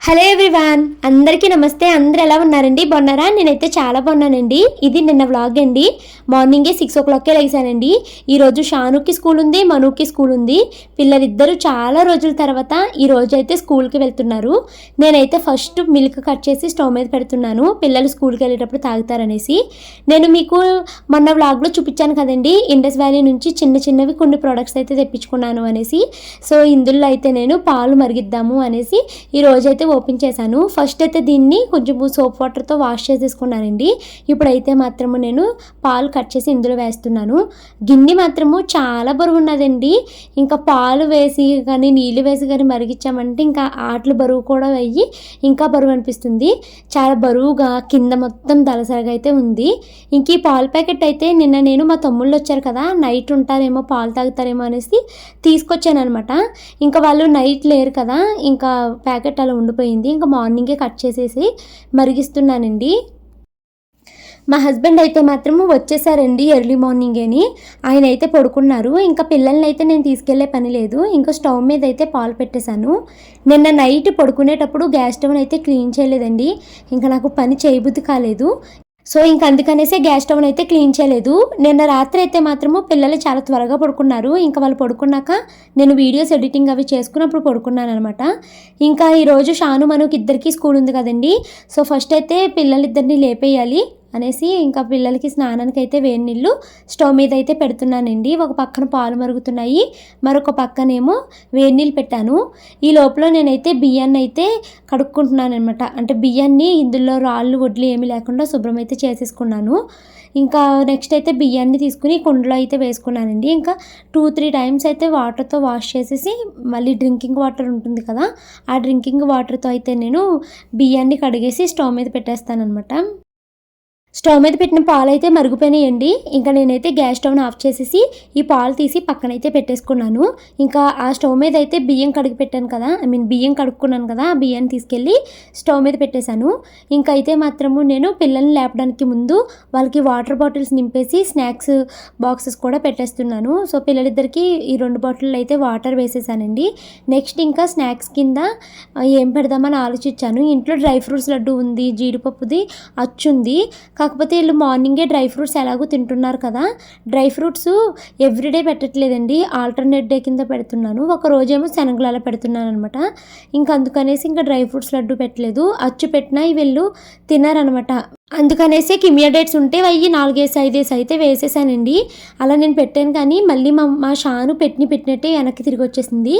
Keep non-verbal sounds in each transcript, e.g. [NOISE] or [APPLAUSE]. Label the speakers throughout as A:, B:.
A: Hello everyone అందరికీ నమస్తే. అందరు ఎలా ఉన్నారండి? బాగున్నారా? నేనైతే చాలా బాగున్నానండి. ఇది నిన్న వ్లాగ్ అండి. మార్నింగే సిక్స్ ఓ క్లాక్కే లేచానండి. ఈరోజు షానుకి స్కూల్ ఉంది మనుకి స్కూల్ ఉంది. పిల్లలిద్దరూ చాలా రోజుల తర్వాత ఈ రోజు అయితే స్కూల్కి వెళ్తున్నారు. నేనైతే ఫస్ట్ మిల్క్ కట్ చేసి స్టవ్ మీద పెడుతున్నాను. పిల్లలు స్కూల్కి వెళ్ళేటప్పుడు తాగుతారనేసి. నేను మీకు మొన్న వ్లాగ్లో చూపించాను కదండి. ఇండస్ వ్యాలీ నుంచి చిన్న చిన్నవి కొన్ని ప్రొడక్ట్స్ అయితే తెప్పించుకున్నాను అనేసి. సో ఇందులో అయితే నేను పాలు మరిగిద్దాము అనేసి ఈ రోజైతే ఓపెన్ చేశాను. ఫస్ట్ అయితే దీన్ని కొంచెం సోప్ వాటర్తో వాష్ చేసేసుకున్నానండి. ఇప్పుడైతే మాత్రము నేను పాలు కట్ చేసి ఇందులో వేస్తున్నాను. గిన్నె మాత్రము చాలా బరువు ఉన్నదండి. ఇంకా పాలు వేసి కానీ నీళ్ళు వేసి కానీ మరిగించామంటే ఇంకా ఆటలు బరువు కూడా వెయ్యి ఇంకా బరువు అనిపిస్తుంది. చాలా బరువుగా కింద మొత్తం దలసరిగా అయితే ఉంది. ఇంక ఈ పాల ప్యాకెట్ అయితే నిన్న నేను మా తమ్ముళ్ళు వచ్చారు కదా నైట్ ఉంటారేమో పాలు తాగుతారేమో అనేసి తీసుకొచ్చాను అనమాట ఇంకా వాళ్ళు నైట్ లేరు కదా ఇంకా ప్యాకెట్ అలా ఉండిపోయింది ఇంకా మార్నింగే కట్ చేసేసి మరిగిస్తున్నానండి. మా హస్బెండ్ అయితే మాత్రం వచ్చేసారండి ఎర్లీ మార్నింగ్ అని. ఆయన అయితే పడుకున్నారు. ఇంకా పిల్లల్ని అయితే నేను తీసుకెళ్ళే పని లేదు. ఇంకా స్టవ్ మీద అయితే పాలు పెట్టేశాను. నిన్న నైట్ పడుకునేటప్పుడు గ్యాస్ స్టవ్ అయితే క్లీన్ చేయలేదండి. ఇంకా నాకు పని చేయబుద్ధి కాలేదు. సో ఇంక అందుకనేసే గ్యాస్ స్టవ్ అయితే క్లీన్ చేయలేదు. నిన్న రాత్రి అయితే మాత్రము పిల్లలు చాలా త్వరగా పడుకున్నారు. ఇంకా వాళ్ళు పడుకున్నాక నేను వీడియోస్ ఎడిటింగ్ అవి చేసుకున్నప్పుడు పడుకున్నాను అనమాట ఇంకా ఈరోజు షాను మనకి ఇద్దరికి స్కూల్ ఉంది కదండి. సో ఫస్ట్ అయితే పిల్లలిద్దరిని లేపేయాలి. అనేసి ఇంకా పిల్లలకి స్నానానికి అయితే వేడి నీళ్ళు స్టవ్ మీద అయితే పెడుతున్నానండి. ఒక పక్కన పాలు మరుగుతున్నాయి. మరొక పక్కనేమో వేడి నీళ్ళు పెట్టాను. ఈ లోపల నేనైతే బియ్యాన్ని అయితే కడుక్కుంటున్నాను అనమాట అంటే బియ్యాన్ని ఇందులో రాళ్ళు వడ్లు ఏమీ లేకుండా శుభ్రం అయితే చేసేసుకున్నాను. ఇంకా నెక్స్ట్ అయితే బియ్యాన్ని తీసుకుని కుండలో అయితే వేసుకున్నానండి. ఇంకా టూ త్రీ టైమ్స్ అయితే వాటర్తో వాష్ చేసేసి మళ్ళీ డ్రింకింగ్ వాటర్ ఉంటుంది కదా ఆ డ్రింకింగ్ వాటర్తో అయితే నేను బియ్యాన్ని కడిగేసి స్టవ్ మీద పెట్టేస్తాను అనమాట స్టవ్ మీద పెట్టిన పాలు అయితే మరుగుపోయినాయండి. ఇంకా నేనైతే గ్యాస్ స్టవ్ని ఆఫ్ చేసేసి ఈ పాలు తీసి పక్కనైతే పెట్టేసుకున్నాను. ఇంకా ఆ స్టవ్ మీద అయితే బియ్యం కడిగి పెట్టాను కదా. ఐ మీన్ బియ్యం కడుక్కున్నాను కదా ఆ బియ్యాన్ని తీసుకెళ్ళి స్టవ్ మీద పెట్టేశాను. ఇంకా అయితే మాత్రము నేను పిల్లల్ని లేపడానికి ముందు వాళ్ళకి వాటర్ బాటిల్స్ నింపేసి స్నాక్స్ బాక్సెస్ కూడా పెట్టేస్తున్నాను. సో పిల్లలిద్దరికి ఈ రెండు బాటిల్ అయితే వాటర్ వేసేసానండి. నెక్స్ట్ ఇంకా స్నాక్స్ కింద ఏం పెడదామని ఆలోచించాను. ఇంట్లో డ్రై ఫ్రూట్స్ లడ్డు ఉంది జీడిపప్పుది అచ్చుంది. కాకపోతే వీళ్ళు మార్నింగే డ్రై ఫ్రూట్స్ ఎలాగో తింటున్నారు కదా డ్రై ఫ్రూట్స్ ఎవ్రీడే పెట్టట్లేదండి. ఆల్టర్నేట్ డే కింద పెడుతున్నాను. ఒక రోజేమో శనగలాల పెడుతున్నాను అనమాట ఇంకా అందుకనేసి ఇంకా డ్రై ఫ్రూట్స్ లడ్డు పెట్టలేదు. అచ్చు పెట్టినా వీళ్ళు తినారనమాట అందుకనేసి కిమియా డేట్స్ ఉంటే అవి నాలుగేసి ఐదేసి అయితే వేసేసానండి. అలా నేను పెట్టాను కానీ మళ్ళీ మా మా షాను పెట్టిన పెట్టినట్టే వెనక్కి తిరిగి వచ్చేసింది.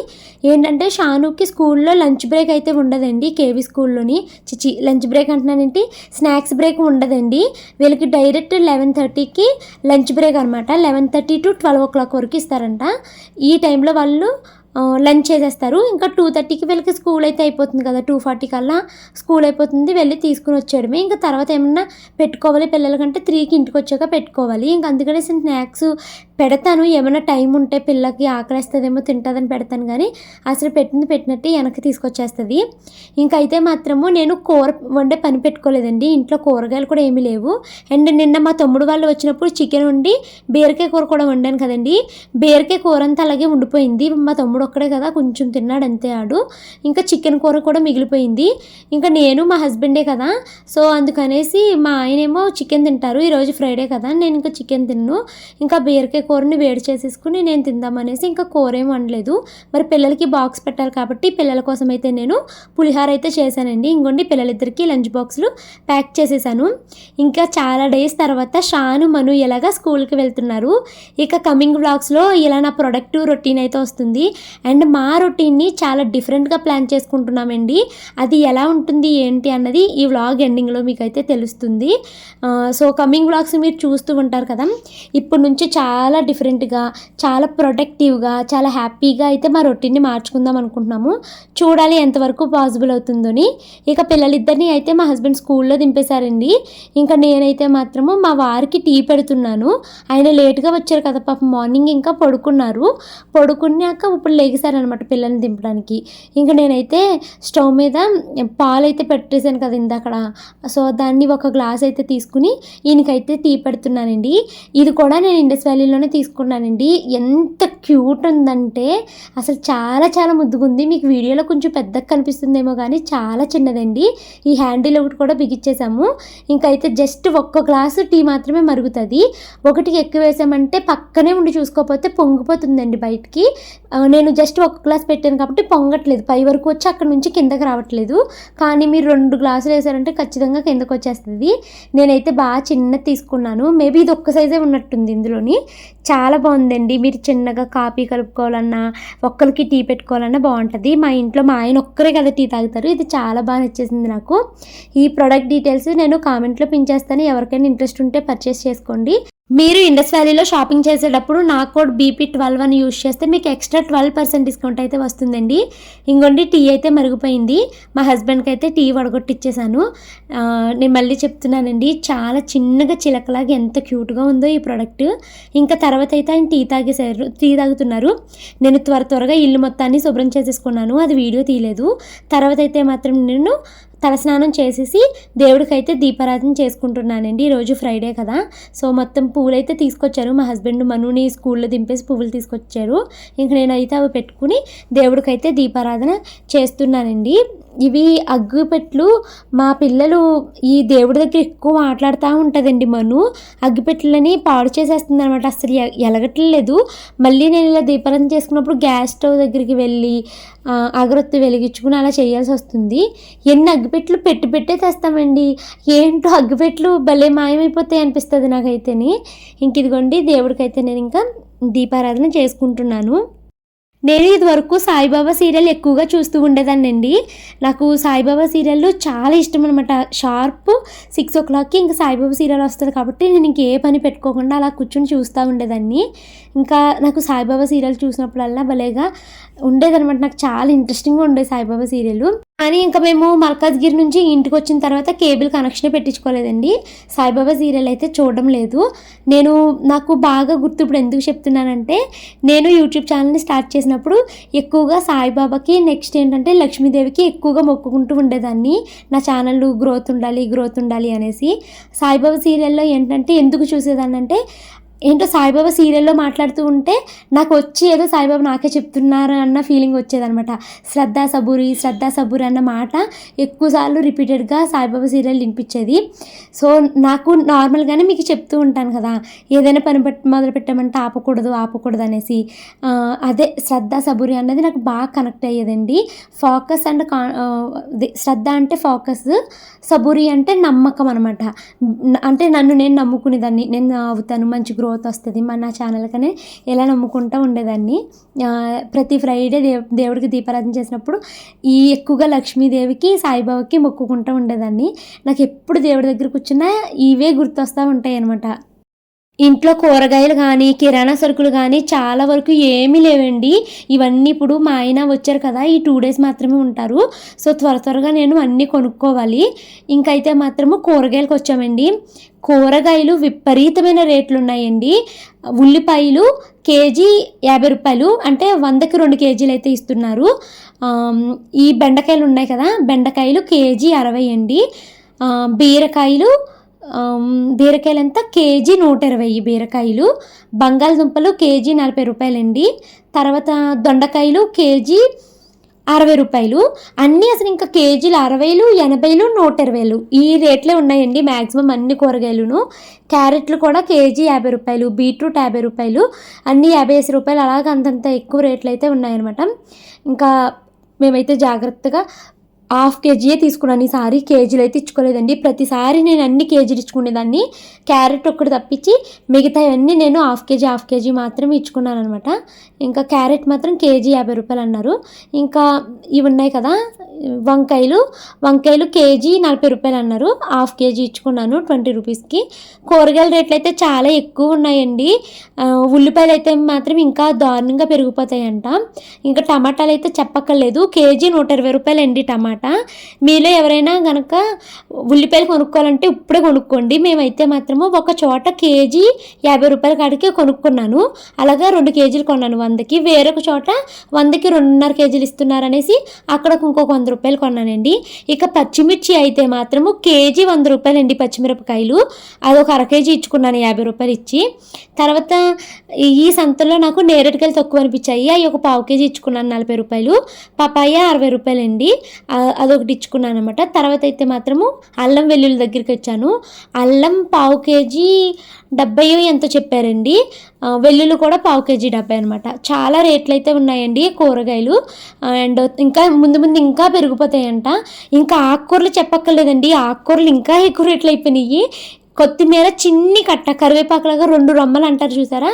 A: ఏంటంటే షానుకి స్కూల్లో లంచ్ బ్రేక్ అయితే ఉండదండి కేవీ స్కూల్లోని. చిచి లంచ్ బ్రేక్ అంటున్నానంటే స్నాక్స్ బ్రేక్ ఉండదండి. వీళ్ళకి డైరెక్ట్ లెవెన్ థర్టీకి లంచ్ బ్రేక్ అనమాట eleven thirty to twelve o'clock వరకు ఇస్తారంట. ఈ టైంలో వాళ్ళు లంచ్ చేసేస్తారు. ఇంకా టూ థర్టీకి వీళ్ళకి స్కూల్ అయితే అయిపోతుంది కదా టూ ఫార్టీ కల్లా స్కూల్ అయిపోతుంది. వెళ్ళి తీసుకుని వచ్చేయడమే. ఇంకా తర్వాత ఏమన్నా పెట్టుకోవాలి పిల్లలకంటే త్రీకి ఇంటికి వచ్చాక పెట్టుకోవాలి. ఇంకా అందుకనే స్నాక్స్ పెడతాను ఏమైనా టైం ఉంటే పిల్లకి ఆకలిస్తుందేమో తింటుందని పెడతాను కానీ అసలు పెట్టింది పెట్టినట్టు వెనక్కి తీసుకొచ్చేస్తుంది. ఇంకైతే అయితే మాత్రము నేను కూర వండే పని పెట్టుకోలేదండి. ఇంట్లో కూరగాయలు కూడా ఏమీ లేవు. అండ్ నిన్న మా తమ్ముడు వాళ్ళు వచ్చినప్పుడు చికెన్ వండి బీరకాయ కూర కూడా వండాను కదండి. బీరకాయ కూర అంతా అలాగే ఉండిపోయింది. మా తమ్ముడు ఒక్కడే కదా కొంచెం తిన్నాడు అంతే ఆడు. ఇంకా చికెన్ కూర కూడా మిగిలిపోయింది. ఇంకా నేను మా హస్బెండే కదా. సో అందుకనేసి మా ఆయనేమో చికెన్ తింటారు. ఈరోజు ఫ్రైడే కదా నేను ఇంకా చికెన్ తిన్ను. ఇంకా బీరకాయ కూరని వేడి చేసేసుకుని నేను తిందామనేసి ఇంకా కూర ఏం వండలేదు. మరి పిల్లలకి బాక్స్ పెట్టాలి కాబట్టి పిల్లల కోసం అయితే నేను పులిహార అయితే చేశానండి. ఇంకోండి పిల్లలిద్దరికి లంచ్ బాక్సులు ప్యాక్ చేసేసాను. ఇంకా చాలా డేస్ తర్వాత షాను మను ఎలాగా స్కూల్కి వెళ్తున్నారు. ఇక కమింగ్ బ్లాగ్స్లో ఇలా నా ప్రొడక్ట్ రొటీన్ అయితే వస్తుంది. అండ్ మా రొటీన్ని చాలా డిఫరెంట్గా ప్లాన్ చేసుకుంటున్నామండి. అది ఎలా ఉంటుంది ఏంటి అన్నది ఈ వ్లాగ్ ఎండింగ్లో మీకు అయితే తెలుస్తుంది సో కమింగ్ బ్లాగ్స్ మీరు చూస్తూ ఉంటారు కదా. ఇప్పటి నుంచి చాలా చాలా డిఫరెంట్గా చాలా ప్రొటెక్టివ్గా చాలా హ్యాపీగా అయితే మా రొటీన్ని మార్చుకుందాం అనుకుంటున్నాము. చూడాలి ఎంతవరకు పాసిబుల్ అవుతుందని. ఇక పిల్లలిద్దరిని అయితే మా హస్బెండ్ స్కూల్లో దింపేశారండి. ఇంకా నేనైతే మాత్రము మా వారికి టీ పెడుతున్నాను. ఆయన లేట్గా వచ్చారు కదా పాపం మార్నింగ్ ఇంకా పడుకున్నారు. పడుకున్నాక ఇప్పుడు లేగిసారనమాట పిల్లల్ని దింపడానికి. ఇంకా నేనైతే స్టవ్ మీద పాలు అయితే పెట్టేశాను కదా ఇందక్కడ సో దాన్ని ఒక గ్లాస్ అయితే తీసుకుని ఈయనకైతే టీ పెడుతున్నానండి. ఇది కూడా నేను ఇండస్ వ్యాలీలోనే హ్యాండ్లోనే తీసుకున్నానండి. ఎంత క్యూట్ ఉందంటే అసలు చాలా చాలా ముద్దుగుంది. మీకు వీడియోలో కొంచెం పెద్దగా కనిపిస్తుందేమో కానీ చాలా చిన్నదండి. ఈ హ్యాండిల్ ఒకటి కూడా బిగిచ్చేసాము. ఇంకైతే అయితే జస్ట్ ఒక్క గ్లాసు టీ మాత్రమే మరుగుతుంది. ఒకటికి ఎక్కువ వేసామంటే పక్కనే ఉండి చూసుకోకపోతే పొంగిపోతుందండి బయటికి. నేను జస్ట్ ఒక గ్లాస్ పెట్టాను కాబట్టి పొంగట్లేదు. పై వరకు వచ్చి అక్కడ నుంచి కిందకి రావట్లేదు. కానీ మీరు రెండు గ్లాసులు వేసారంటే ఖచ్చితంగా కిందకు వచ్చేస్తుంది. నేనైతే బాగా చిన్నది తీసుకున్నాను. మేబీ ఇది ఒక్క సైజే ఉన్నట్టుంది ఇందులోని. చాలా బాగుందండి. మీరు చిన్నగా కాఫీ కలుపుకోవాలన్నా ఒక్కరికి టీ పెట్టుకోవాలన్నా బాగుంటుంది. మా ఇంట్లో మా ఆయన ఒక్కరే కదా టీ తాగుతారు. ఇది చాలా బాగా నచ్చేసింది నాకు. ఈ ప్రోడక్ట్ డీటెయిల్స్ నేను కామెంట్లో పిన్ చేస్తాను. ఎవరికైనా ఇంట్రెస్ట్ ఉంటే పర్చేస్ చేసుకోండి. మీరు ఇండస్ వ్యాలీలో షాపింగ్ చేసేటప్పుడు నా కోడ్ బీపీ ట్వెల్వ్ అని యూస్ చేస్తే మీకు ఎక్స్ట్రా ట్వెల్వ్ పర్సెంట్ డిస్కౌంట్ అయితే వస్తుందండి. ఇంకోండి టీ అయితే మరిగిపోయింది. మా హస్బెండ్కి అయితే టీ వడగొట్టిచ్చేసాను. నేను మళ్ళీ చెప్తున్నానండి చాలా చిన్నగా చిలకలాగా ఎంత క్యూట్గా ఉందో ఈ ప్రోడక్ట్. ఇంకా తర్వాత అయితే ఆయన టీ తాగేశారు టీ తాగుతున్నారు. నేను త్వర త్వరగా ఇల్లు మొత్తాన్ని శుభ్రం చేసేసుకున్నాను అది వీడియో తీయలేదు. తర్వాత అయితే మాత్రం నేను తలస్నానం చేసేసి దేవుడికైతే దీపారాధన చేసుకుంటున్నానండి. ఈరోజు ఫ్రైడే కదా. సో మొత్తం పువ్వులు అయితే తీసుకొచ్చారు. మా హస్బెండ్ మనుని స్కూల్లో దింపేసి పువ్వులు తీసుకొచ్చారు. ఇంక నేనైతే అవి పెట్టుకుని దేవుడికైతే దీపారాధన చేస్తున్నానండి. ఇవి అగ్గిపెట్లు మా పిల్లలు ఈ దేవుడి దగ్గర ఎక్కువ మాట్లాడుతూ ఉంటుందండి మను. అగ్గిపెట్లని పాడు చేసేస్తుంది అనమాట అసలు ఎలగట్లేదు మళ్ళీ నేను ఇలా దీపారాధన చేసుకున్నప్పుడు గ్యాస్ స్టవ్ దగ్గరికి వెళ్ళి అగరొత్తి వెలిగించుకుని అలా చేయాల్సి వస్తుంది. ఎన్ని అగ్గిపెట్లు పెట్టి పెట్టే తెస్తామండి. ఏంటో అగ్గిపెట్లు భలే మాయమైపోతాయి అనిపిస్తుంది నాకైతేని. ఇంక ఇదిగోండి దేవుడికైతే నేను ఇంకా దీపారాధన చేసుకుంటున్నాను. నేను ఇదివరకు సాయిబాబా సీరియల్ ఎక్కువగా చూస్తూ ఉండేదాన్నండి. నాకు సాయిబాబా సీరియల్ చాలా ఇష్టం అనమాట షార్ప్ సిక్స్ ఓ క్లాక్కి ఇంకా సాయిబాబా సీరియల్ వస్తుంది కాబట్టి నేను ఇంకే పని పెట్టుకోకుండా అలా కూర్చొని చూస్తూ ఉండేదాన్ని. ఇంకా నాకు సాయిబాబా సీరియల్ చూసినప్పుడల్లా భలేగా ఉండేదన్నమాట. నాకు చాలా ఇంట్రెస్టింగ్గా ఉండేది సాయిబాబా సీరియల్. కానీ ఇంకా మేము మల్కాజ్గిరి నుంచి ఇంటికి వచ్చిన తర్వాత కేబుల్ కనెక్షన్ పెట్టించుకోలేదండి. సాయిబాబా సీరియల్ అయితే చూడడం లేదు. నేను నాకు బాగా గుర్తు ఇప్పుడు ఎందుకు చెప్తున్నానంటే నేను యూట్యూబ్ ఛానల్ని స్టార్ట్ చేసినప్పుడు ఎక్కువగా సాయిబాబాకి నెక్స్ట్ ఏంటంటే లక్ష్మీదేవికి ఎక్కువగా మొక్కుకుంటూ ఉండేదాన్ని. నా ఛానల్ గ్రోత్ ఉండాలి గ్రోత్ ఉండాలి అనేసి. సాయిబాబా సీరియల్లో ఏంటంటే ఎందుకు చూసేదాన్ని అంటే ఏంటో సాయిబాబా సీరియల్లో మాట్లాడుతూ ఉంటే నాకు వచ్చి ఏదో సాయిబాబా నాకే చెప్తున్నారు అన్న ఫీలింగ్ వచ్చేదనమాట శ్రద్ధా సబూరి శ్రద్ధా సబూరి అన్న మాట ఎక్కువసార్లు రిపీటెడ్గా సాయిబాబా సీరియల్ వినిపించేది. సో నాకు నార్మల్గానే మీకు చెప్తూ ఉంటాను కదా ఏదైనా పని పెట్ట మొదలు పెట్టామంటే ఆపకూడదు ఆపకూడదు అనేసి. అదే శ్రద్ధ సబూరి అన్నది నాకు బాగా కనెక్ట్ అయ్యేదండి. ఫోకస్ అండ్ కా శ్రద్ధ అంటే ఫోకస్ సబూరి అంటే నమ్మకం అనమాట అంటే నన్ను నేను నమ్ముకునేదాన్ని నేను అవుతాను మంచి గ్రోత్ వస్తుంది. మన నా ఛానల్ కానీ ఎలా నమ్ముకుంటూ ఉండేదాన్ని. ప్రతి ఫ్రైడే దేవ్ దేవుడికి దీపారాధన చేసినప్పుడు ఈ ఎక్కువగా లక్ష్మీదేవికి సాయిబాబాకి మొక్కుకుంటూ ఉండేదాన్ని. నాకు ఎప్పుడు దేవుడి దగ్గర కూర్చున్నా ఇవే గుర్తొస్తూ ఉంటాయి అనమాట ఇంట్లో కూరగాయలు కానీ కిరాణా సరుకులు కానీ చాలా వరకు ఏమీ లేవండి. ఇవన్నీ ఇప్పుడు మా ఆయన వచ్చారు కదా ఈ టూ డేస్ మాత్రమే ఉంటారు. సో త్వర త్వరగా నేను అన్నీ కొనుక్కోవాలి. ఇంకైతే మాత్రము కూరగాయలకు వచ్చామండి. కూరగాయలు విపరీతమైన రేట్లు ఉన్నాయండి ఉల్లిపాయలు కేజీ యాభై రూపాయలు అంటే వందకి రెండు కేజీలు అయితే ఇస్తున్నారు. ఈ బెండకాయలు ఉన్నాయి కదా బెండకాయలు కేజీ అరవై అండి. బీరకాయలు బీరకాయలు ఎంత కేజీ నూట ఇరవై బీరకాయలు బంగాళదుంపలు కేజీ నలభై రూపాయలండి. తర్వాత దొండకాయలు కేజీ అరవై రూపాయలు. అన్నీ అసలు ఇంకా కేజీలు అరవైలు ఎనభైలు నూట ఇరవైలు ఈ రేట్లే ఉన్నాయండి మ్యాక్సిమం అన్ని కూరగాయలును. క్యారెట్లు కూడా కేజీ యాభై రూపాయలు బీట్రూట్ యాభై రూపాయలు. అన్నీ యాభై ఐదు రూపాయలు అలాగ అంతంత ఎక్కువ రేట్లు అయితే ఉన్నాయన్నమాట. ఇంకా మేమైతే జాగ్రత్తగా హాఫ్ కేజీయే తీసుకున్నాను. ఈసారి కేజీలు అయితే ఇచ్చుకోలేదండి. ప్రతిసారి నేను అన్ని కేజీలు ఇచ్చుకునేదాన్ని. క్యారెట్ ఒక్కటి తప్పించి మిగతావన్నీ నేను హాఫ్ కేజీ హాఫ్ కేజీ మాత్రమే ఇచ్చుకున్నాను అనమాట ఇంకా క్యారెట్ మాత్రం కేజీ యాభై రూపాయలు అన్నారు. ఇంకా ఇవి ఉన్నాయి కదా వంకాయలు. వంకాయలు కేజీ నలభై రూపాయలు అన్నారు. హాఫ్ కేజీ ఇచ్చుకున్నాను ట్వంటీ రూపీస్కి. కూరగాయల రేట్లు అయితే చాలా ఎక్కువ ఉన్నాయండి. ఉల్లిపాయలు అయితే మాత్రం ఇంకా దారుణంగా పెరిగిపోతాయంట. ఇంకా టమాటాలు అయితే చెప్పక్కర్లేదు. కేజీ నూట ఇరవై రూపాయలు అండి టమాటా. అనమాట మీలో ఎవరైనా కనుక ఉల్లిపాయలు కొనుక్కోవాలంటే ఇప్పుడే కొనుక్కోండి. మేమైతే మాత్రము ఒక చోట కేజీ యాభై రూపాయల కాడికి కొనుక్కున్నాను. అలాగా రెండు కేజీలు కొన్నాను. వందకి వేరొక చోట వందకి రెండున్నర కేజీలు ఇస్తున్నారనేసి అక్కడ ఇంకొక వంద రూపాయలు కొన్నానండి. ఇక పచ్చిమిర్చి అయితే మాత్రము కేజీ వంద రూపాయలండి పచ్చిమిరపకాయలు. అదొక అర కేజీ ఇచ్చుకున్నాను యాభై రూపాయలు ఇచ్చి. తర్వాత ఈ సంతలో నాకు నేరేడుకాయలు తక్కువ అనిపించాయి. అవి ఒక పావు కేజీ ఇచ్చుకున్నాను నలభై రూపాయలు. పపాయ అరవై రూపాయలండి. ఆ- అదొకటి ఇచ్చుకున్నాను అనమాట తర్వాత అయితే మాత్రము అల్లం వెల్లుల్లి దగ్గరికి వచ్చాను. అల్లం పావు కేజీ డెబ్బై ఎంతో చెప్పారండి? వెల్లుల్లి కూడా పావు కేజీ డెబ్బై అనమాట చాలా రేట్లు అయితే ఉన్నాయండి కూరగాయలు. అండ్ ఇంకా ముందు ముందు ఇంకా పెరిగిపోతాయంట. ఇంకా ఆకుకూరలు చెప్పక్కర్లేదండి. ఆకుకూరలు ఇంకా ఎక్కువ రేట్లు అయిపోయినాయి. కొత్తిమీర చిన్ని కట్ట కరివేపాకులాగా రెండు రొమ్మలు అంటారు చూసారా?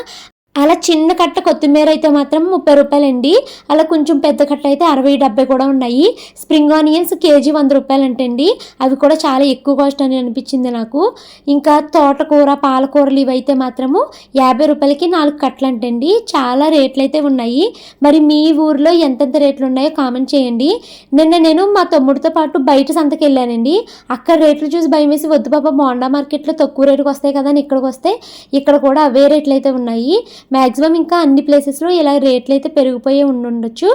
A: అలా చిన్న కట్ట కొత్తిమీర అయితే మాత్రం ముప్పై రూపాయలండి. అలా కొంచెం పెద్ద కట్ట అయితే అరవై డెబ్బై కూడా ఉన్నాయి. స్ప్రింగ్ ఆనియన్స్ కేజీ వంద రూపాయలు అంటండి అవి కూడా చాలా ఎక్కువ కాస్ట్ అని అనిపించింది నాకు. ఇంకా తోటకూర పాలకూరలు ఇవైతే మాత్రము యాభై రూపాయలకి నాలుగు కట్టలు అంటండి చాలా రేట్లు అయితే ఉన్నాయి. మరి మీ ఊర్లో ఎంతెంత రేట్లు ఉన్నాయో కామెంట్ చేయండి. నిన్న నేను మా తమ్ముడితో పాటు బయట సంతకి వెళ్ళానండి అక్కడ రేట్లు చూసి భయం వేసి వద్దు బాబా మోండా మార్కెట్లో తక్కువ రేటుకి వస్తాయి కదా అని ఇక్కడికి వస్తే ఇక్కడ కూడా అవే రేట్లు అయితే ఉన్నాయి. మ్యాక్సిమం ఇంకా అన్ని ప్లేసెస్లో ఇలా రేట్లు అయితే పెరిగిపోయి ఉండొచ్చు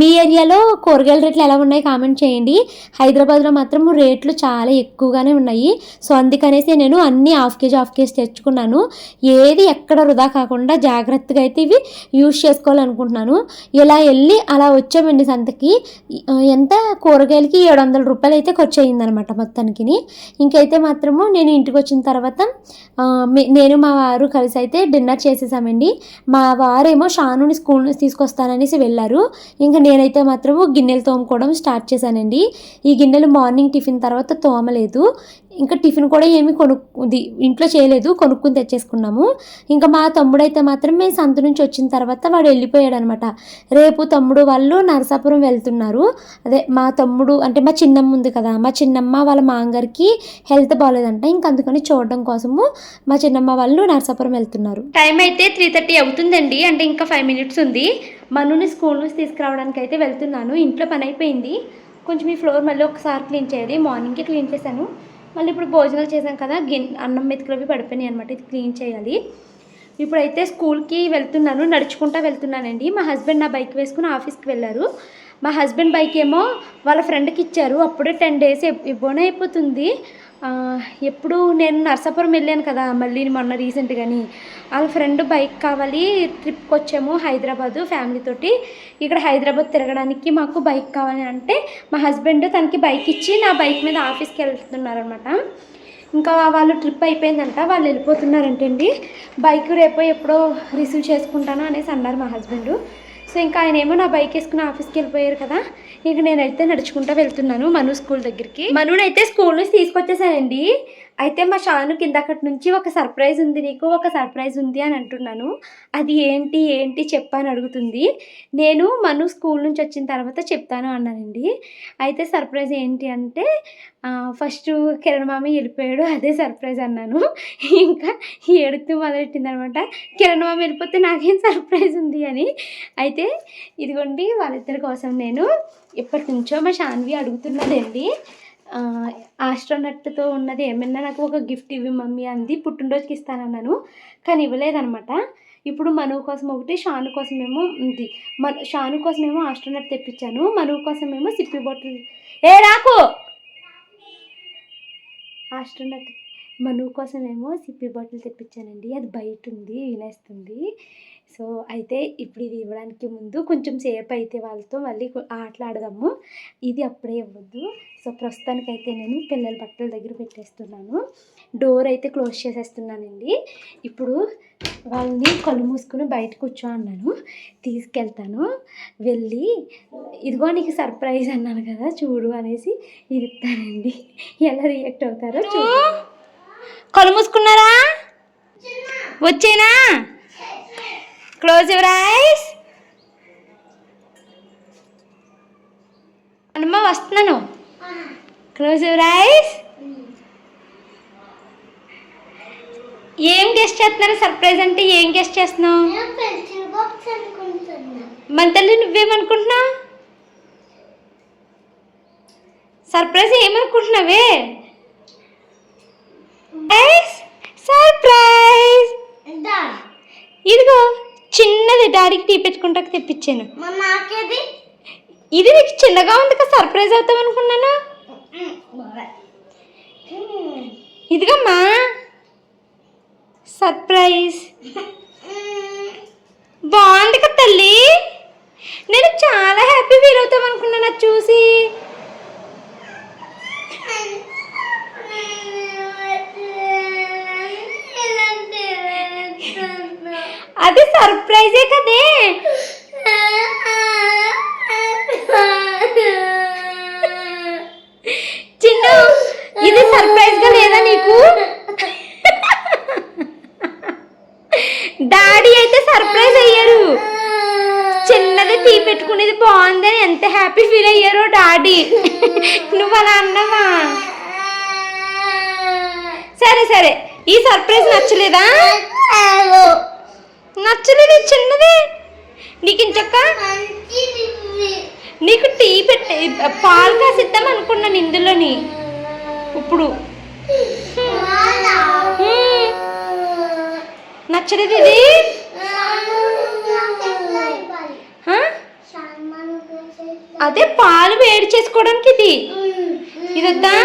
A: మీ ఏరియాలో కూరగాయల రేట్లు ఎలా ఉన్నాయి కామెంట్ చేయండి. హైదరాబాద్లో మాత్రం రేట్లు చాలా ఎక్కువగానే ఉన్నాయి. సో అందుకనేసి నేను అన్ని హాఫ్ కేజీ హాఫ్ కేజీ తెచ్చుకున్నాను. ఏది ఎక్కడ వృధా కాకుండా జాగ్రత్తగా అయితే ఇవి యూజ్ చేసుకోవాలనుకుంటున్నాను. ఇలా వెళ్ళి అలా వచ్చామండి సంతకి. ఎంత? కూరగాయలకి ఏడు వందల రూపాయలు అయితే ఖర్చు అయ్యిందనమాట మొత్తానికి ఇంకైతే మాత్రము నేను ఇంటికి వచ్చిన తర్వాత నేను మా వారు కలిసి అయితే డిన్నర్ చేసేసామండి. మా వారేమో షానుని స్కూల్ నుంచి తీసుకొస్తాననేసి వెళ్ళారు. ఇంకా నేనైతే మాత్రము గిన్నెలు తోముకోవడం స్టార్ట్ చేశానండి. ఈ గిన్నెలు మార్నింగ్ టిఫిన్ తర్వాత తోమలేదు. ఇంకా టిఫిన్ కూడా ఏమి కొనుక్కుంది ఇంట్లో చేయలేదు కొనుక్కుని తెచ్చేసుకున్నాము. ఇంకా మా తమ్ముడు అయితే మాత్రం మేము సంత నుంచి వచ్చిన తర్వాత వాడు వెళ్ళిపోయాడు అనమాట రేపు తమ్ముడు వాళ్ళు నరసాపురం వెళ్తున్నారు. అదే మా తమ్ముడు అంటే మా చిన్నమ్మ ఉంది కదా మా చిన్నమ్మ వాళ్ళ మాంగారికి హెల్త్ బాగాలేదంట ఇంక అందుకని చూడడం కోసము మా చిన్నమ్మ వాళ్ళు నరసాపురం వెళ్తున్నారు. టైం అయితే త్రీ థర్టీ అవుతుందండి. అంటే ఇంకా ఫైవ్ మినిట్స్ ఉంది. మనుని స్కూల్ నుంచి తీసుకురావడానికి అయితే వెళ్తున్నాను. ఇంట్లో పని అయిపోయింది. కొంచెం ఈ ఫ్లోర్ మళ్ళీ ఒకసారి క్లీన్ చేయాలి. మార్నింగే క్లీన్ చేశాను. మళ్ళీ ఇప్పుడు భోజనాలు చేశాం కదా గిన్ అన్నం మెతుకులు అవి పడిపోయినాయి అనమాట ఇది క్లీన్ చేయాలి. ఇప్పుడైతే స్కూల్కి వెళ్తున్నాను నడుచుకుంటా వెళ్తున్నానండి. మా హస్బెండ్ నా బైక్ వేసుకుని ఆఫీస్కి వెళ్ళారు. మా హస్బెండ్ బైక్ ఏమో వాళ్ళ ఫ్రెండ్కి ఇచ్చారు అప్పుడే టెన్ డేస్ ఇవ్వనే అయిపోతుంది. ఎప్పుడు నేను నర్సాపురం వెళ్ళాను కదా మళ్ళీ మొన్న రీసెంట్గాని వాళ్ళ ఫ్రెండ్ బైక్ కావాలి ట్రిప్కి వచ్చాము హైదరాబాదు ఫ్యామిలీ తోటి. ఇక్కడ హైదరాబాద్ తిరగడానికి మాకు బైక్ కావాలి అంటే మా హస్బెండ్ తనకి బైక్ ఇచ్చి నా బైక్ మీద ఆఫీస్కి వెళ్తున్నారనమాట ఇంకా వాళ్ళు ట్రిప్ అయిపోయిందంట వాళ్ళు వెళ్ళిపోతున్నారంటండి. బైక్ రేపో ఎప్పుడో రిసీవ్ చేసుకుంటాను అనేసి అన్నారు మా హస్బెండ్. సో ఇంకా ఆయన ఏమో నా బైక్ వేసుకుని ఆఫీస్కి వెళ్ళిపోయారు కదా. ఇంక నేనైతే నడుచుకుంటా వెళ్తున్నాను మను స్కూల్ దగ్గరికి. మనునైతే స్కూల్ నుంచి తీసుకొచ్చేసానండి. అయితే మా షాను కిందక్కడి నుంచి ఒక సర్ప్రైజ్ ఉంది నీకు ఒక సర్ప్రైజ్ ఉంది అని అంటున్నాను. అది ఏంటి ఏంటి చెప్పని అడుగుతుంది. నేను మను స్కూల్ నుంచి వచ్చిన తర్వాత చెప్తాను అన్నానండి. అయితే సర్ప్రైజ్ ఏంటి అంటే ఫస్ట్ కిరణ్ మామి వెళ్ళిపోయాడు అదే సర్ప్రైజ్ అన్నాను. ఇంకా ఏడుతూ మొదలెట్టింది అనమాట కిరణ్ మామి వెళ్ళిపోతే నాకేం సర్ప్రైజ్ ఉంది అని. అయితే ఇదిగోండి వాళ్ళిద్దరి కోసం నేను ఇప్పటి నుంచో మా శాన్వి అడుగుతున్నదండి ఆస్ట్రోనట్తో ఉన్నది ఏమన్నా నాకు ఒక గిఫ్ట్ ఇవి మమ్మీ అంది. పుట్టినరోజుకి ఇస్తానన్నాను. కానీ ఇవ్వలేదనమాట ఇప్పుడు మను కోసం ఒకటి షాను కోసమేమో ఉంది. మన షాను కోసమేమో ఏమో ఆస్ట్రోనట్ తెప్పించాను. మను కోసమేమో సిప్పి బాటిల్. ఏ రాకు! ఆస్ట్రోనట్ మను కోసమేమో సిప్పి బాటిల్ తెప్పించానండి. అది బయట ఉంది వినేస్తుంది. సో అయితే ఇప్పుడు ఇది ఇవ్వడానికి ముందు కొంచెం సేపు అయితే వాళ్ళతో మళ్ళీ ఆటలాడదాము. ఇది అప్పుడే ఇవ్వద్దు. సో ప్రస్తుతానికైతే నేను పిల్లల బట్టల దగ్గర పెట్టేస్తున్నాను. డోర్ అయితే క్లోజ్ చేసేస్తున్నానండి. ఇప్పుడు వాళ్ళని కళ్ళు మూసుకుని బయట కూర్చో అన్నాను. తీసుకెళ్తాను. వెళ్ళి ఇదిగో నీకు సర్ప్రైజ్ అన్నాను కదా చూడు అనేసి ఇది ఇస్తానండి. ఎలా రియాక్ట్ అవుతారో చూడు కళ్ళు మూసుకున్నారా? వచ్చేనా? క్లోజ్ యువర్ ఐస్ అన్నమ్మ వస్తున్నాను. క్లోజ్ యువర్ ఐస్ ఏం గెస్ట్ చేస్తున్నారు? సర్ప్రైజ్ అంటే ఏం గెస్ట్ చేస్తున్నావు? మన తల్లి నువ్వేమనుకుంటున్నావు? సర్ప్రైజ్ ఏమనుకుంటున్నావే? సర్ప్రైజ్ ఇదిగో చిన్నది డాడీకి టీ పెట్టుకుంటాక తెప్పించాను. ఇది నీకు చిన్నగా ఉంది కదా సర్ప్రైజ్ అవుతాం అనుకున్నాను? ఇదిగమ్మా. సర్ప్రైజ్ బాగుంది కదా తల్లి. నేను చాలా హ్యాపీ ఫీల్ అవుతాం అనుకున్నాను అది చూసి? అది సర్ప్రైజే కదే చిన్ను ఇది సర్ప్రైజ్గా లేదా నీకు డాడీ అయితే సర్ప్రైజ్ అయ్యారు చిన్నది టీ పెట్టుకునేది బాగుందని ఎంత హ్యాపీ ఫీల్ అయ్యారో డాడీ. నువ్వు అలా అన్నావా? సరే సరే. ఈ సర్ప్రైజ్ నచ్చలేదా? నచ్చలేదు చిన్నది. నీకు ఇంచక్క? నీకు టీ పెట్టి పాలు కాసిద్దాం అనుకున్నాను ఇందులోని. ఇప్పుడు నచ్చలేదు ఇది? అదే పాలు వేడి చేసుకోవడానికి ఇది. ఇదొద్దా?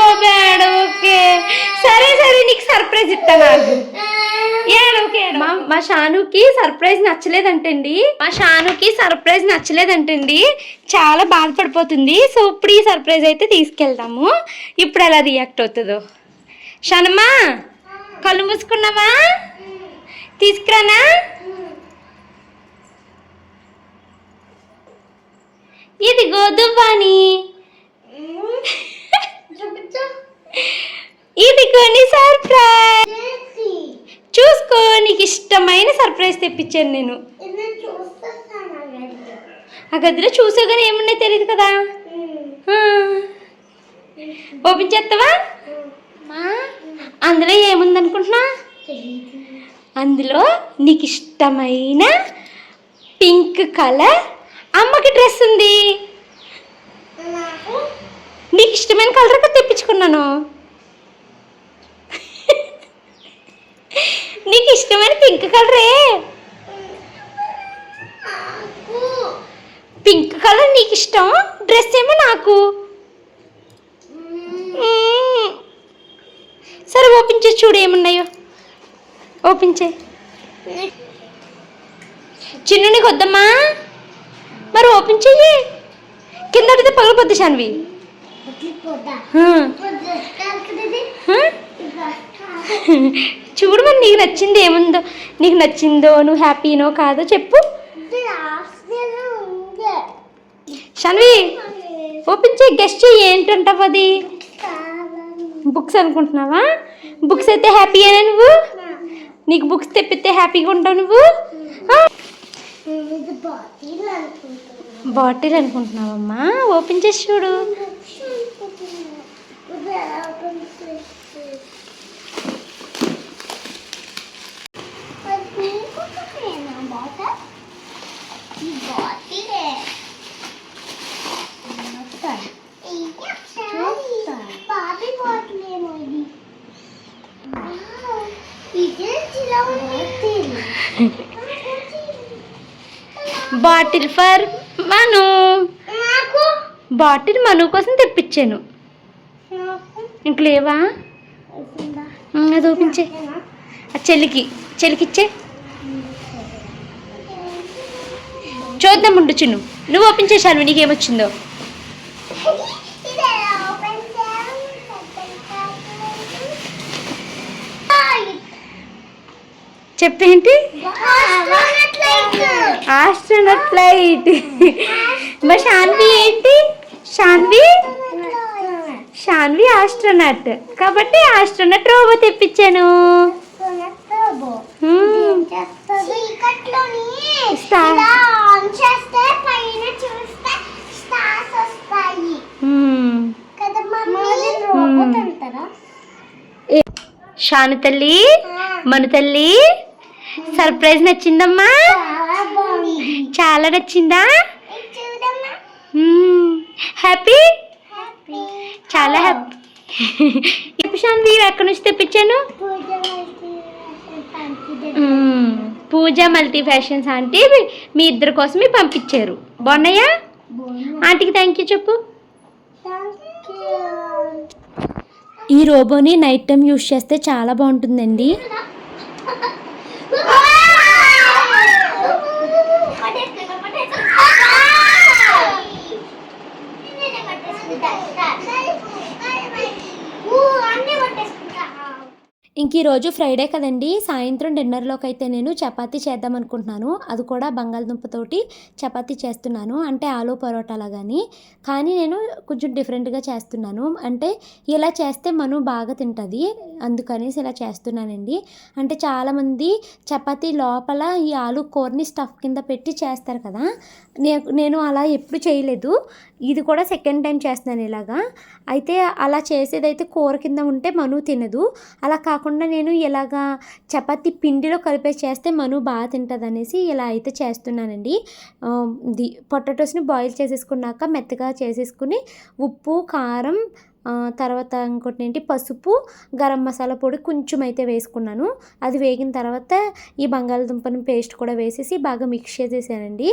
A: బాబాడు ఓకే. సరే సరే నీకు సర్ప్రైజ్ ఇస్తా నాకు. ఏడోకే మా మా షానుకి సర్ప్రైజ్ నచ్చలేదంటండి. మా షానుకి సర్ప్రైజ్ నచ్చలేదంటండి. చాలా బాధపడిపోతుంది. సో ఇప్పుడు ఈ సర్ప్రైజ్ అయితే తీసుకెళ్తాము ఇప్పుడు ఎలా రియాక్ట్ అవుతుందో. షానమ్మా కళ్ళు మూసుకున్నావా? తీసుకురానా? ఇది గోధుమని ఇది కొన్ని సర్ప్రైజ్. చూసుకో నీకు ఇష్టమైన సర్ప్రైజ్ తెప్పించాను నేను. ఆ గదిలో చూసాగానే ఏమున్నాయి తెలియదు కదా. ఓపెన్ చేస్తావా? అందులో ఏముంది అనుకుంటున్నా అందులో నీకు ఇష్టమైన పింక్ కలర్ అమ్మకి డ్రెస్ ఉంది. నీకు? ఇష్టమైన కలర్ తెప్పించుకున్నాను. నీకు ఇష్టమైన పింక్ కలరే. పింక్ కలర్ నీకు ఇష్టం డ్రెస్ ఏమో నాకు. సరే ఓపెన్ చేసి చూడు ఏమున్నాయో. ఓపెన్ చేయి. చిన్ను నీకు వద్దమ్మా మరి ఓపెన్ చెయ్యి. కింద పగలపోద్ది శాన్వి? చూడు మరి నీకు నచ్చింది ఏముందో. నీకు నచ్చిందో నువ్వు హ్యాపీనో కాదో చెప్పు. షన్వి ఓపెన్ చేయి గెస్ట్ చేయి ఏంటంటావు అది? బుక్స్ అనుకుంటున్నావా? బుక్స్ అయితే హ్యాపీయేనా నువ్వు? నీకు బుక్స్ తెప్పితే హ్యాపీగా ఉంటావు నువ్వు? బాటిల్ అనుకుంటున్నావమ్మా. ఓపెన్ చేసి చూడు. Bottle. For Manu. Bottle Manu కోసం తెప్పించాను. ఇంక లేవా? అది ఆ చెల్లికి చెల్లికి ఇచ్చే. చూద్దాం ఉండు చిన్ను. నువ్వు ఓపెన్ చేశాను నీకేమొచ్చిందో
B: ఇది ఎలా ఓపెన్ చేయాలి
A: చెప్పేంటి?
B: ఆస్ట్రోనట్ లైట్
A: ఆస్ట్రోనట్ లైట్ మా శాన్వి ఏంటి? శాన్వి? శాన్వి ఆస్ట్రోనట్ కాబట్టి ఆస్ట్రోనట్ రోబో తెప్పించాను.
B: మమ్మీ? రోబోట్ అంటారా?
A: శాను తల్లి? మను తల్లి? సర్ప్రైజ్ నచ్చిందమ్మా?
B: చాలా
A: నచ్చిందా? Happy
B: happy?
A: చాలా హ్యాపీ. ఇప్పుడు శాన్వి ఎక్కడి నుంచి తెప్పించాను?
B: పూజ మల్టీ
A: ఫ్యాషన్స్ ఆంటీ మీ ఇద్దరి కోసమే పంపించారు. బాగున్నాయా? ఆంటీకి థ్యాంక్ యూ చెప్పు. ఈ రోబోని నైట్ టైం యూస్ చేస్తే చాలా బాగుంటుందండి. [LAUGHS] ఇంక ఈరోజు ఫ్రైడే కదండి. సాయంత్రం డిన్నర్లోకి అయితే నేను చపాతీ చేద్దాం అనుకుంటున్నాను. అది కూడా బంగాళదుంపతోటి చపాతీ చేస్తున్నాను. అంటే ఆలు పరోటాలా కానీ కానీ నేను కొంచెం డిఫరెంట్గా చేస్తున్నాను. అంటే ఇలా చేస్తే మనం బాగా తింటుంది. అందుకనేసి ఇలా చేస్తున్నానండి. అంటే చాలామంది చపాతీ లోపల ఈ ఆలు కూరని స్టఫ్ కింద పెట్టి చేస్తారు కదా. నేను అలా ఎప్పుడు చేయలేదు. ఇది కూడా సెకండ్ టైం చేస్తున్నాను ఇలాగా. అయితే అలా చేసేదైతే కూర కింద ఉంటే మను తినదు. అలా కాకుండా నేను ఇలాగా చపాతీ పిండిలో కలిపేసి చేస్తే మను బాగా తింటుంది అనేసి ఇలా అయితే చేస్తున్నానండి. పొటాటోస్ని బాయిల్ చేసేసుకున్నాక మెత్తగా చేసేసుకుని ఉప్పు కారం తర్వాత ఇంకోటి ఏంటి? పసుపు గరం మసాలా పొడి కొంచెం అయితే వేసుకున్నాను. అది వేగిన తర్వాత ఈ బంగాళదుంపను పేస్ట్ కూడా వేసేసి బాగా మిక్స్ చేసేసానండి.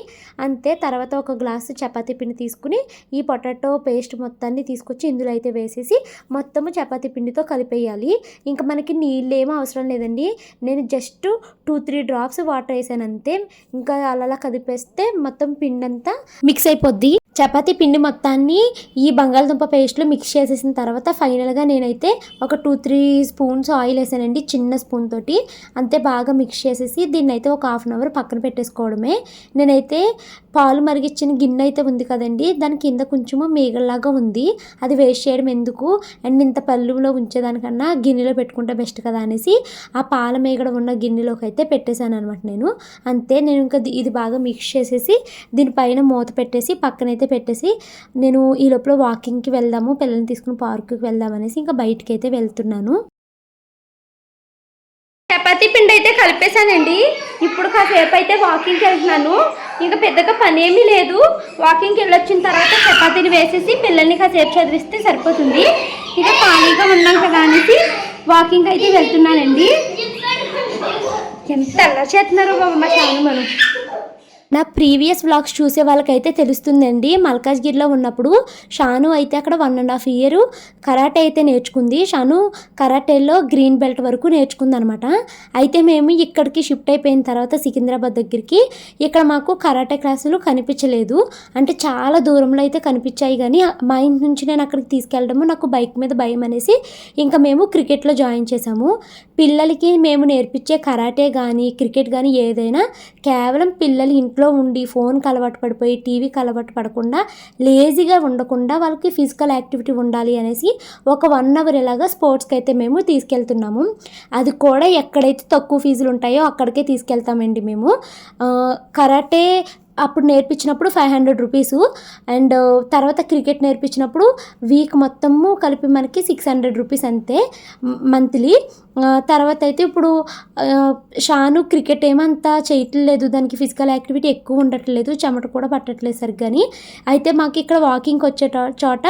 A: అంతే తర్వాత ఒక గ్లాసు చపాతీ పిండి తీసుకుని ఈ పొటాటో పేస్ట్ మొత్తాన్ని తీసుకొచ్చి ఇందులో అయితే వేసేసి మొత్తము చపాతీ పిండితో కలిపేయాలి. ఇంకా మనకి నీళ్ళు ఏమీ అవసరం లేదండి. నేను just two three drops water వేసాను అంతే. ఇంకా అలా కదిపేస్తే మొత్తం పిండి అంతా మిక్స్ అయిపోద్ది. చపాతీ పిండి మొత్తాన్ని ఈ బంగాళదుంప పేస్ట్లో మిక్స్ చేసేసిన తర్వాత ఫైనల్గా నేనైతే ఒక టూ త్రీ స్పూన్స్ ఆయిల్ వేసానండి చిన్న స్పూన్ తోటి. అంతే బాగా మిక్స్ చేసేసి దీన్ని అయితే ఒక హాఫ్ అన్ అవర్ పక్కన పెట్టేసుకోవడమే. నేనైతే పాలు మరిగించిన గిన్నె అయితే ఉంది కదండి దాని కింద కొంచెము మేగల్లాగా ఉంది. అది వేస్ట్ చేయడం ఎందుకు? అండ్ ఇంత పళ్ళులో ఉంచేదానికన్నా గిన్నెలో పెట్టుకుంటే బెస్ట్ కదా అనేసి ఆ పాల మేగడ ఉన్న గిన్నెలోకి అయితే పెట్టేశాను అనమాట నేను. అంతే నేను ఇంకా ఇది బాగా మిక్స్ చేసేసి దీనిపైన మూత పెట్టేసి పక్కనైతే పెట్టేసి నేను ఈ లోపల వాకింగ్కి వెళ్దాము పిల్లల్ని తీసుకుని పార్కుకి వెళ్దాం అనేసి ఇంకా బయటికి అయితే వెళ్తున్నాను. చపాతీ పిండి అయితే కలిపేశానండి. ఇప్పుడు కాసేపు అయితే వాకింగ్కి వెళ్తున్నాను. ఇంకా పెద్దగా పని ఏమీ లేదు. వాకింగ్కి వెళ్ళొచ్చిన తర్వాత చపాతీని వేసేసి పిల్లల్ని కాసేపు చదివిస్తే సరిపోతుంది. ఇంకా ఖాళీగా ఉన్నాం కదా అనేసి వాకింగ్ అయితే వెళ్తున్నానండి. ఎంత అలా చేస్తున్నారో బాబు మా చాలా మనం. నా ప్రీవియస్ వ్లాగ్స్ చూసే వాళ్ళకైతే తెలుస్తుందండి. మల్కాజ్గిరిలో ఉన్నప్పుడు షాను అయితే అక్కడ one and half year karate అయితే నేర్చుకుంది. షాను కరాటేలో గ్రీన్ బెల్ట్ వరకు నేర్చుకుందనమాట. అయితే మేము ఇక్కడికి షిఫ్ట్ అయిపోయిన తర్వాత సికింద్రాబాద్ దగ్గరికి ఇక్కడ మాకు కరాటే క్లాసులు కనిపించలేదు. అంటే చాలా దూరంలో అయితే కనిపించాయి కానీ మా ఇంటి నుంచి నేను అక్కడికి తీసుకెళ్ళడము నాకు బైక్ మీద భయం అనేసి ఇంకా మేము క్రికెట్లో జాయిన్ చేసాము పిల్లలకి మేము నేర్పించే కరాటే కానీ క్రికెట్ కానీ ఏదైనా కేవలం పిల్లలు ఇంట్లో ఉండి ఫోన్కి అలవాటు పడిపోయి టీవీకి అలవాటు పడకుండా లేజీగా ఉండకుండా వాళ్ళకి ఫిజికల్ యాక్టివిటీ ఉండాలి అనేసి ఒక వన్ అవర్ ఇలాగా స్పోర్ట్స్కి అయితే మేము తీసుకెళ్తున్నాము. అది కూడా ఎక్కడైతే తక్కువ ఫీజులు ఉంటాయో అక్కడికే తీసుకెళ్తామండి మేము. కరాటే అప్పుడు నేర్పించినప్పుడు ఫైవ్ హండ్రెడ్ రూపీస్. అండ్ తర్వాత క్రికెట్ నేర్పించినప్పుడు వీక్ మొత్తము కలిపి మనకి సిక్స్ హండ్రెడ్ రూపీస్ అంతే మంత్లీ. తర్వాత అయితే ఇప్పుడు షాను క్రికెట్ ఏమంతా చేయట్లేదు. దానికి ఫిజికల్ యాక్టివిటీ ఎక్కువ ఉండట్లేదు. చెమట కూడా పట్టట్లేదు సరిగ్గాని. అయితే మాకు ఇక్కడ వాకింగ్కి వచ్చే చోట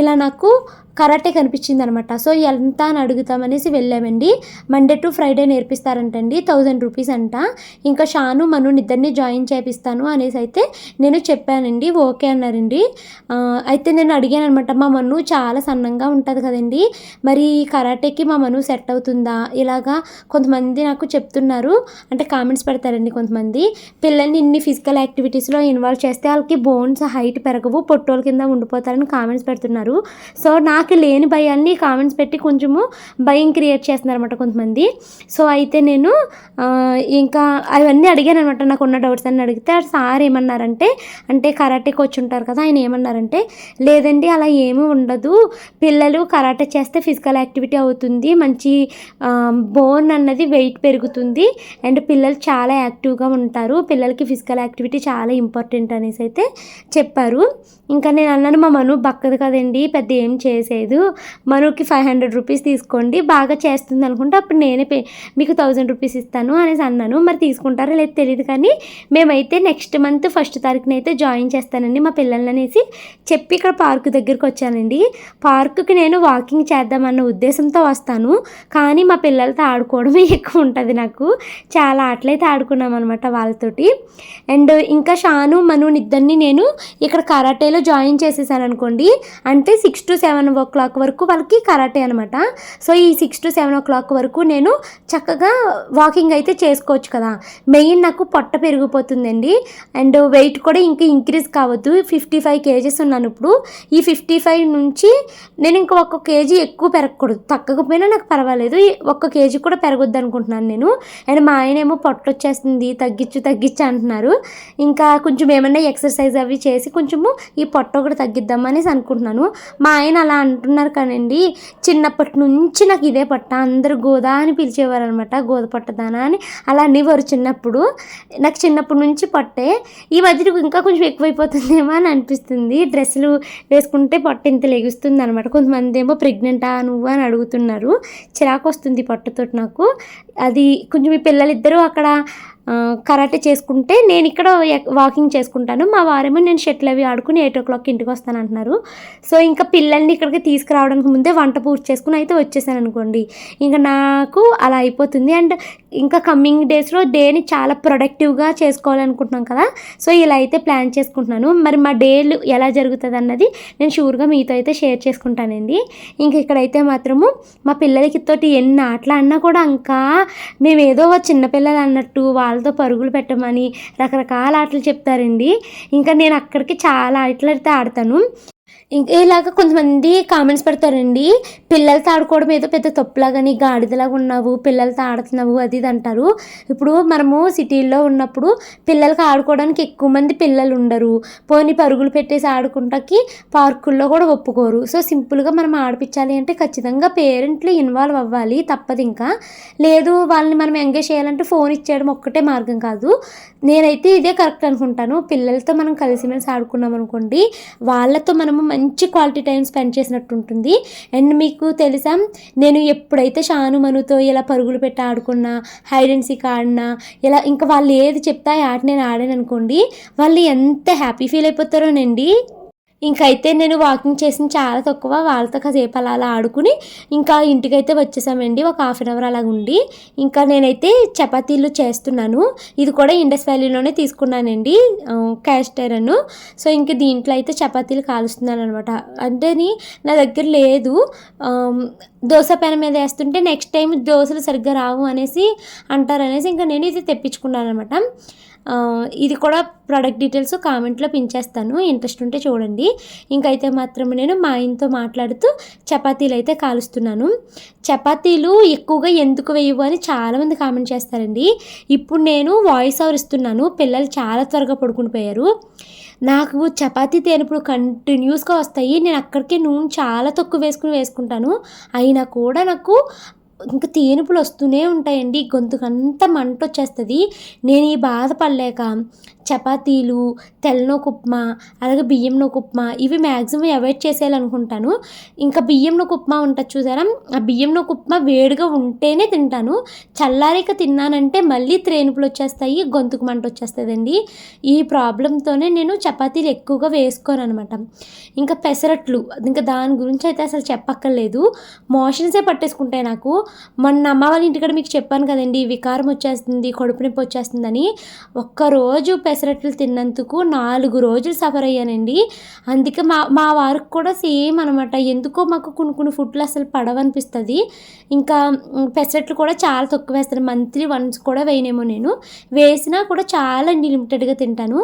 A: ఇలా నాకు కరాటే కనిపించింది అనమాట సో ఎంత అని అడుగుతామనేసి వెళ్ళామండి. మండే టు ఫ్రైడే నేర్పిస్తారంటండి. థౌజండ్ రూపీస్ అంట. ఇంకా షాను మను ఇద్దరిని జాయిన్ చేపిస్తాను అనేసి అయితే నేను చెప్పానండి. ఓకే అన్నారండి. అయితే నేను అడిగాను అనమాట మా మను చాలా సన్నంగా ఉంటుంది కదండి. మరి కరాటేకి మా మను సెట్ అవుతుందా? ఇలాగా కొంతమంది నాకు చెప్తున్నారు. అంటే కామెంట్స్ పెడతారండి కొంతమంది. పిల్లల్ని ఇన్ని ఫిజికల్ యాక్టివిటీస్లో ఇన్వాల్వ్ చేస్తే వాళ్ళకి బోన్స్ హైట్ పెరగవు పొట్టోల కింద ఉండిపోతారని కామెంట్స్ పెడుతున్నారు. సో నాకు లేని భయాన్ని కామెంట్స్ పెట్టి కొంచెము భయం క్రియేట్ చేస్తున్నారు అనమాట కొంతమంది. సో అయితే నేను ఇంకా అవన్నీ అడిగాను అనమాట నాకు ఉన్న డౌట్స్ అని అడిగితే సార్ ఏమన్నారంటే అంటే కరాటే కోచ్ ఉంటారు కదా ఆయన ఏమన్నారంటే లేదండి అలా ఏమీ ఉండదు. పిల్లలు కరాటే చేస్తే ఫిజికల్ యాక్టివిటీ అవుతుంది. మంచి బోన్ అన్నది వెయిట్ పెరుగుతుంది. అండ్ పిల్లలు చాలా యాక్టివ్గా ఉంటారు. పిల్లలకి ఫిజికల్ యాక్టివిటీ చాలా ఇంపార్టెంట్ అనేసి అయితే చెప్పారు. ఇంకా నేను అన్నాను మా మను బక్కదు కదండి పెద్ద ఏం చేసేదు. మనుకి ఫైవ్ హండ్రెడ్ రూపీస్ తీసుకోండి బాగా చేస్తుంది అనుకుంటే అప్పుడు నేనే పే మీకు థౌజండ్ రూపీస్ ఇస్తాను అనేసి అన్నాను. మరి తీసుకుంటారో లేదో తెలియదు కానీ మేమైతే నెక్స్ట్ మంత్ ఫస్ట్ తారీఖున అయితే జాయిన్ చేస్తానండి మా పిల్లల్ని అనేసి చెప్పి ఇక్కడ పార్కు దగ్గరికి వచ్చానండి. పార్కుకి నేను వాకింగ్ చేద్దామన్న ఉద్దేశంతో వస్తాను. కానీ మా పిల్లలతో ఆడుకోవడమే [LAUGHS] ఎక్కువ ఉంటుంది నాకు. చాలా ఆటలైతే ఆడుకున్నాం అనమాట వాళ్ళతోటి. అండ్ ఇంకా షాను మను ఇద్దరిని నేను ఇక్కడ కరాటేలో జాయిన్ చేసేసాను అనుకోండి. అంటే six to seven o'clock వరకు వాళ్ళకి కరాటే అనమాట సో ఈ six to seven o'clock వరకు నేను చక్కగా వాకింగ్ అయితే చేసుకోవచ్చు కదా. మెయిన్ నాకు పొట్ట పెరిగిపోతుందండి. అండ్ వెయిట్ కూడా ఇంకా ఇంక్రీజ్ కావద్దు. ఫిఫ్టీ ఫైవ్ కేజెస్ ఉన్నాను ఇప్పుడు. ఈ ఫిఫ్టీ ఫైవ్ నుంచి నేను ఇంకా ఒక కేజీ ఎక్కువ పెరగకూడదు. తగ్గకపోయినా నాకు పర్వాలేదు. ఒక్క కేజీ కూడా పెరగొద్దు అనుకుంటున్నాను నేను. అండ్ మా ఆయన ఏమో పొట్టు వచ్చేస్తుంది తగ్గించు తగ్గించు అంటున్నారు. ఇంకా కొంచెం ఏమన్నా ఎక్సర్సైజ్ అవి చేసి కొంచెము ఈ పొట్ట ఒకటి తగ్గిద్దామనేసి అనుకుంటున్నాను. మా ఆయన అలా అంటున్నారు కానండి చిన్నప్పటి నుంచి నాకు ఇదే పొట్ట అందరూ గోదా అని పిలిచేవారు అనమాట గోద పొట్టదానా అని. అలా అనేవారు చిన్నప్పుడు. నాకు చిన్నప్పటి నుంచి పొట్టే. ఈ మధ్య ఇంకా కొంచెం ఎక్కువైపోతుందేమో అని అనిపిస్తుంది. డ్రెస్సులు వేసుకుంటే పొట్ట ఇంత లెగుస్తుంది అనమాట కొంతమంది ఏమో ప్రెగ్నెంటా నువ్వు అని అడుగుతున్నారు. చిరాకు వస్తుంది. పట్టుతోటి నాకు. అది కొంచెం మీ పిల్లలిద్దరూ అక్కడ కరాటే చేసుకుంటే నేను ఇక్కడ వాకింగ్ చేసుకుంటాను. మా వారేమో నేను షటిల్ అవి ఆడుకుని ఎయిట్ ఓ క్లాక్ ఇంటికి వస్తాను అంటున్నారు సో ఇంకా పిల్లల్ని ఇక్కడికి తీసుకురావడానికి ముందే వంట పూర్తి చేసుకుని అయితే వచ్చేసాను అనుకోండి. ఇంకా నాకు అలా అయిపోతుంది. అండ్ ఇంకా కమ్మింగ్ డేస్లో డేని చాలా ప్రొడక్టివ్గా చేసుకోవాలనుకుంటున్నాం కదా. సో ఇలా అయితే ప్లాన్ చేసుకుంటున్నాను. మరి మా డేలు ఎలా జరుగుతుంది అన్నది నేను షూర్గా మీతో అయితే షేర్ చేసుకుంటానండి. ఇంక ఇక్కడైతే మాత్రము మా పిల్లలకి తోటి ఎన్ని ఆటలు అన్నా కూడా ఇంకా మేము ఏదో చిన్నపిల్లలు అన్నట్టు వాళ్ళ వాళ్ళతో పరుగులు పెట్టమని రకరకాల ఆటలు చెప్తారండి. ఇంకా నేను అక్కడికి చాలా ఆటలు అయితే ఆడతాను. ఇంకా ఇలాగ కొంతమంది కామెంట్స్ పెడతారండి. పిల్లలతో ఆడుకోవడం ఏదో పెద్ద తప్పులాగాని గాడిదలాగా ఉన్నావు పిల్లలతో ఆడుతున్నావు అది ఇది అంటారు. ఇప్పుడు మనము సిటీల్లో ఉన్నప్పుడు పిల్లలకి ఆడుకోవడానికి ఎక్కువ మంది పిల్లలు ఉండరు. పోనీ పరుగులు పెట్టేసి ఆడుకుంటాకి పార్కుల్లో కూడా ఒప్పుకోరు. సో సింపుల్గా మనం ఆడిపించాలి అంటే ఖచ్చితంగా పేరెంట్లు ఇన్వాల్వ్ అవ్వాలి తప్పదు ఇంకా. లేదు వాళ్ళని మనం ఎంగేజ్ చేయాలంటే ఫోన్ ఇచ్చేయడం ఒక్కటే మార్గం కాదు. నేనైతే ఇదే కరెక్ట్ అనుకుంటాను. పిల్లలతో మనం కలిసిమెలిసి ఆడుకున్నాం అనుకోండి వాళ్ళతో మనము మంచి క్వాలిటీ టైం స్పెండ్ చేసినట్టు ఉంటుంది అండ్ మీకు తెలుసా నేను ఎప్పుడైతే షాను మనుతో ఇలా పరుగులు పెట్టి ఆడుకున్నా హైడ్ అండ్ సీక్ ఆడినా ఇలా ఇంకా వాళ్ళు ఏది చెప్తా ఆట నేను ఆడాను అనుకోండి వాళ్ళు ఎంత హ్యాపీ ఫీల్ అయిపోతారోనండి? ఇంకైతే నేను వాకింగ్ చేసిన చాలా తక్కువ వాళ్ళతో కాసేపు అలా అలా ఆడుకుని ఇంకా ఇంటికైతే వచ్చేసామండి. ఒక హాఫ్ అన్ అవర్ అలా ఉండి ఇంకా నేనైతే చపాతీలు చేస్తున్నాను. ఇది కూడా ఇండస్ వ్యాలీలోనే తీసుకున్నానండి. క్యాస్టరను సో ఇంక దీంట్లో అయితే చపాతీలు కాలుస్తున్నాను అనమాట అంటే నా దగ్గర లేదు. దోశ పెన మీద వేస్తుంటే నెక్స్ట్ టైం దోశలు సరిగ్గా రావు అనేసి అంటారు అనేసి ఇంకా నేను ఇది తెప్పించుకున్నాను అనమాట ఇది కూడా ప్రోడక్ట్ డీటెయిల్స్ కామెంట్లో పెంచేస్తాను ఇంట్రెస్ట్ ఉంటే చూడండి. ఇంకైతే మాత్రం నేను మా ఆయనతో మాట్లాడుతూ చపాతీలు అయితే కాలుస్తున్నాను. చపాతీలు ఎక్కువగా ఎందుకు వేయవు అని చాలామంది కామెంట్ చేస్తారండి. ఇప్పుడు నేను వాయిస్ ఓవర్ ఇస్తున్నాను. పిల్లలు చాలా త్వరగా పడుకుని పోయారు. నాకు చపాతీ తేనెప్పుడు కంటిన్యూస్గా వస్తాయి. నేను అక్కడికే నూనె చాలా తక్కువ వేసుకుని వేసుకుంటాను. అయినా కూడా నాకు ఇంకా తేనుపులు వస్తూనే ఉంటాయండి. గొంతుకంతా మంట వచ్చేస్తుంది నేను ఈ బాధపడలేక చపాతీలు తెల్లనొక ఉప్మా అలాగే బియ్యంలో ఉప్మా ఇవి మ్యాక్సిమం అవాయిడ్ చేసేయాలనుకుంటాను. ఇంకా బియ్యంలో ఉప్మా ఉంటుంది చూసారా? ఆ బియ్యంలో ఉప్మా వేడిగా ఉంటేనే తింటాను. చల్లారిక తిన్నానంటే మళ్ళీ త్రేనుపులు వచ్చేస్తాయి గొంతుకు మంట వచ్చేస్తుందండి ఈ ప్రాబ్లంతోనే నేను చపాతీలు ఎక్కువగా వేసుకోను అనమాట ఇంకా పెసరట్లు ఇంకా దాని గురించి అయితే అసలు చెప్పక్కర్లేదు. మోషన్సే పట్టేసుకుంటాయి నాకు. మొన్న అమ్మ వాళ్ళ ఇంటికాడ మీకు చెప్పాను కదండి వికారం వచ్చేస్తుంది కడుపు నొప్పి వచ్చేస్తుందని. ఒక్కరోజు పెసరట్లు తిన్నందుకు నాలుగు రోజులు సఫర్ అయ్యానండి. అందుకే మా మా వారికి కూడా సేమ్ అనమాట. ఎందుకో మాకు కొన్ని కొన్ని ఫుడ్లు అసలు పడవనిపిస్తుంది. ఇంకా పెసరట్లు కూడా చాలా తక్కువ వేస్తాను. మంత్లీ వన్స్ కూడా వేయనేమో నేను. వేసినా కూడా చాలా లిమిటెడ్గా తింటాను.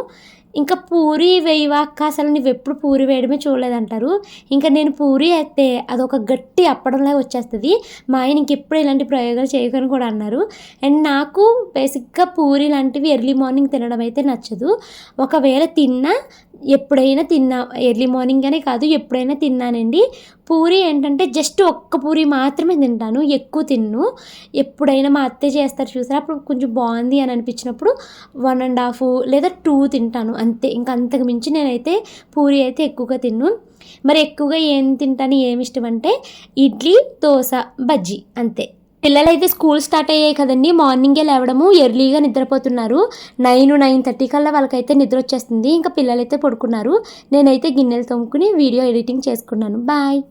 A: ఇంకా పూరి వేయవాక అసలు నువ్వు ఎప్పుడు పూరి వేయడమే చూడలేదంటారు. ఇంకా నేను పూరి వేస్తే అదొక గట్టి అప్పడంలాగా వచ్చేస్తుంది. మా ఆయన ఇంకెప్పుడు ఇలాంటి ప్రయోగాలు చేయకని కూడా అన్నారు. అండ్ నాకు బేసిక్గా పూరి లాంటివి ఎర్లీ మార్నింగ్ తినడం అయితే నచ్చదు. ఒకవేళ తిన్నా ఎప్పుడైనా తిన్నా ఎర్లీ మార్నింగ్ అనే కాదు ఎప్పుడైనా తిన్నానండి. పూరి ఏంటంటే జస్ట్ ఒక్క పూరి మాత్రమే తింటాను ఎక్కువ తిన్ను. ఎప్పుడైనా మా అత్తయ్య చేస్తారు చూసారా? అప్పుడు కొంచెం బాగుంది అని అనిపించినప్పుడు వన్ అండ్ హాఫ్ లేదా టూ తింటాను అంతే. ఇంకా అంతకు మించి నేనైతే పూరి అయితే ఎక్కువగా తిన్ను. మరి ఎక్కువగా ఏం తింటాను ఏమి ఇష్టం అంటే ఇడ్లీ దోశ బజ్జీ అంతే. పిల్లలైతే స్కూల్ స్టార్ట్ అయ్యాయి కదండి. మార్నింగే లేవడము ఎర్లీగా నిద్రపోతున్నారు. నైన్ నైన్ థర్టీ కల్లా వాళ్ళకైతే నిద్ర వచ్చేస్తుంది. ఇంకా పిల్లలైతే పడుకున్నారు. నేనైతే గిన్నెలు తోముకుని వీడియో ఎడిటింగ్ చేసుకున్నాను. బాయ్.